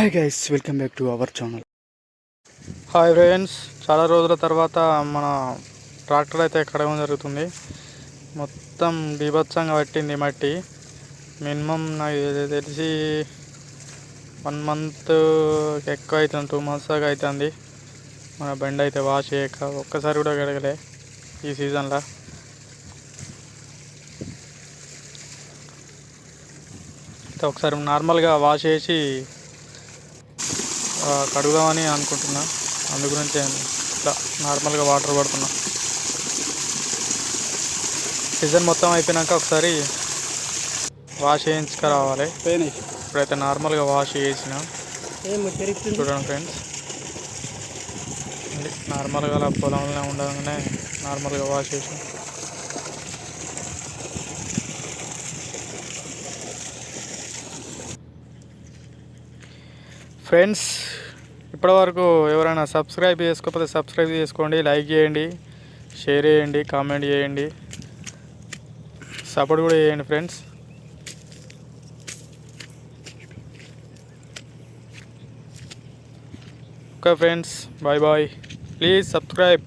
Hi guys welcome back to our channel hi friends చాలా రోజుల తర్వాత మన ట్రాక్టర్ అయితే ఎక్కడం జరుగుతుంది. మొత్తం బీభత్సంగా పట్టింది మట్టి. మినిమం నాకు తెలిసి వన్ మంత్ ఎక్కువ అవుతుంది టూ మంత్స్ దాకా అవుతుంది. మన బండి అయితే వాష్ చేయక ఒక్కసారి కూడా గడగలే ఈ సీజన్లో అయితే ఒకసారి నార్మల్గా వాష్ చేసి కడుగుదామని అనుకుంటున్నా. అందు గురించి ఇట్లా నార్మల్గా వాటర్ పడుతున్నా. సీజన్ మొత్తం అయిపోయినాక ఒకసారి వాష్ చేయించుక రావాలి ఇప్పుడైతే నార్మల్గా వాష్ చేసిన. చూడండి ఫ్రెండ్స్. నార్మల్గా అలా పొలంలో ఉండగానే నార్మల్గా వాష్ చేసిన. ఫ్రెండ్స్ ఇప్పటివరకు ఎవరైనా సబ్స్క్రైబ్ చేసుకోకపోతే సబ్స్క్రైబ్ చేసుకోండి లైక్ చేయండి షేర్ చేయండి కామెంట్ చేయండి సపోర్ట్ కూడా చేయండి friends. Okay friends bye bye. Please subscribe.